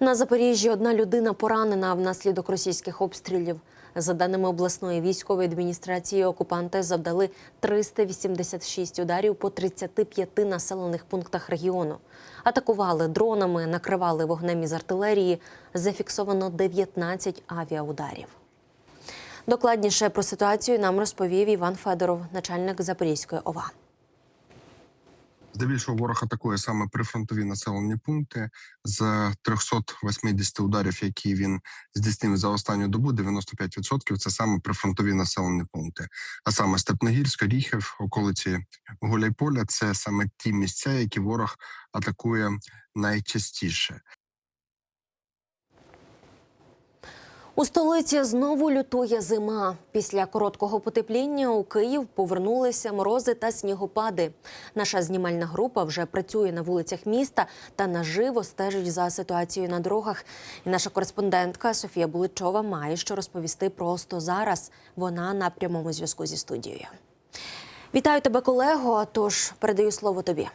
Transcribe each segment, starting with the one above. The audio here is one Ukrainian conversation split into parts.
На Запоріжжі одна людина поранена внаслідок російських обстрілів. За даними обласної військової адміністрації, окупанти завдали 386 ударів по 35 населених пунктах регіону. Атакували дронами, накривали вогнем із артилерії. Зафіксовано 19 авіаударів. Докладніше про ситуацію нам розповів Іван Федоров, начальник Запорізької ОВА. Здебільшого ворог атакує саме прифронтові населені пункти з 380 ударів, які він здійснив за останню добу. 95% – це саме прифронтові населені пункти. А саме Степногірська, Ріхів, околиці Гуляйполя – це саме ті місця, які ворог атакує найчастіше. У столиці знову лютує зима. Після короткого потепління у Київ повернулися морози та снігопади. Наша знімальна група вже працює на вулицях міста та наживо стежить за ситуацією на дорогах. І наша кореспондентка Софія Буличова має що розповісти просто зараз. Вона на прямому зв'язку зі студією. Вітаю тебе, колего. Тож передаю слово тобі.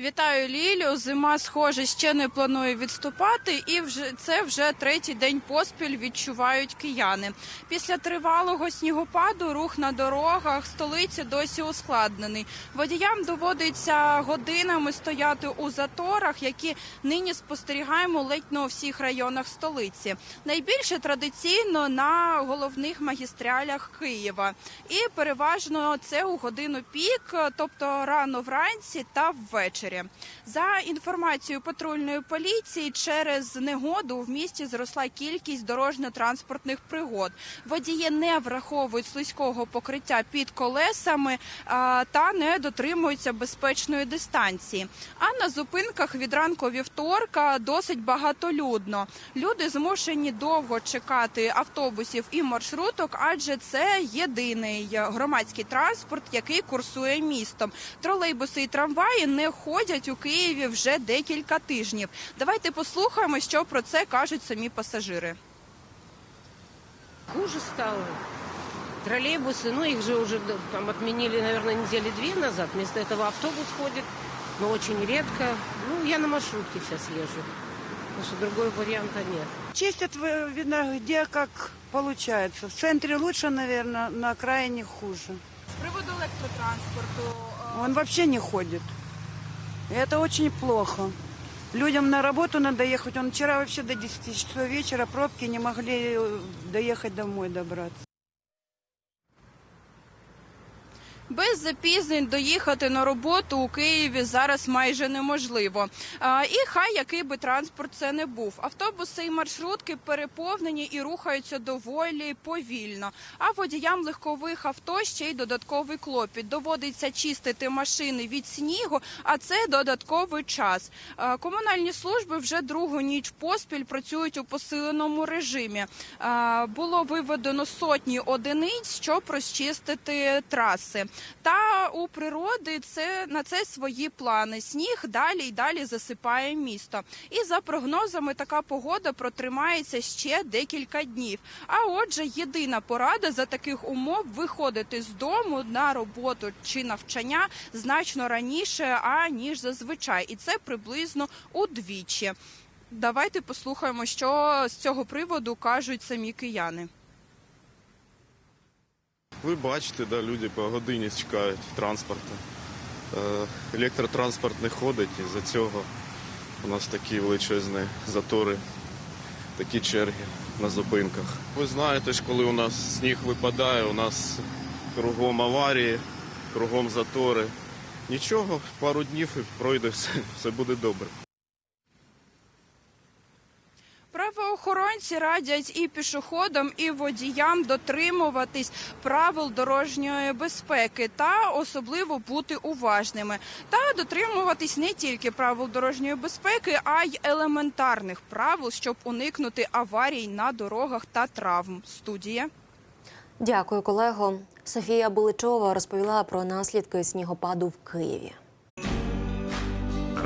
Вітаю Лілю. Зима, схоже, ще не планує відступати, і вже це вже третій день поспіль відчувають кияни. Після тривалого снігопаду рух на дорогах столиці досі ускладнений. Водіям доводиться годинами стояти у заторах, які нині спостерігаємо ледь не у всіх районах столиці. Найбільше традиційно на головних магістралях Києва, і переважно це у годину пік, тобто рано вранці та ввечері. За інформацією патрульної поліції, через негоду в місті зросла кількість дорожньо-транспортних пригод. Водії не враховують слизького покриття під колесами та не дотримуються безпечної дистанції. А на зупинках від ранку вівторка досить багатолюдно. Люди змушені довго чекати автобусів і маршруток, адже це єдиний громадський транспорт, який курсує містом. Тролейбуси і трамваї не ходять у Києві вже декілька тижнів. Давайте послухаємо, що про це кажуть самі пасажири. Хуже стало. Троллейбусы, ну их же уже да, там отменили, наверное, недели две назад. Вместо этого автобус ходит, но очень редко. Ну, я на маршрутке сейчас езжу, потому что другого варианта нет. Чистят, вы- видно, где как получается. В центре лучше, наверное, на окраине хуже. З приводу електротранспорту Он вообще не ходит. Это очень плохо. Людям на работу надо ехать. Он вчера вообще до 10 часов вечера пробки не могли э, доехать домой добраться. Без запізнень доїхати на роботу у Києві зараз майже неможливо. І хай який би транспорт це не був. Автобуси і маршрутки переповнені і рухаються доволі повільно. А водіям легкових авто ще й додатковий клопіт. Доводиться чистити машини від снігу, а це додатковий час. Комунальні служби вже другу ніч поспіль працюють у посиленому режимі. Було виведено сотні одиниць, щоб розчистити траси. Та у природи це на це свої плани. Сніг далі й далі засипає місто. І за прогнозами, така погода протримається ще декілька днів. А отже, єдина порада за таких умов виходити з дому на роботу чи навчання значно раніше, аніж зазвичай, і це приблизно удвічі. Давайте послухаємо, що з цього приводу кажуть самі кияни. Ви бачите, да, люди по годині чекають транспорту. Е, Електротранспорт не ходить, і за цього у нас такі величезні затори, такі черги на зупинках. Ви знаєте ж, коли у нас сніг випадає, у нас кругом аварії, кругом затори. Нічого, пару днів і пройде все, все буде добре. Правоохоронці радять і пішоходам, і водіям дотримуватись правил дорожньої безпеки та особливо бути уважними. Та дотримуватись не тільки правил дорожньої безпеки, а й елементарних правил, щоб уникнути аварій на дорогах та травм. Студія. Дякую, колего. Софія Буличова розповіла про наслідки снігопаду в Києві.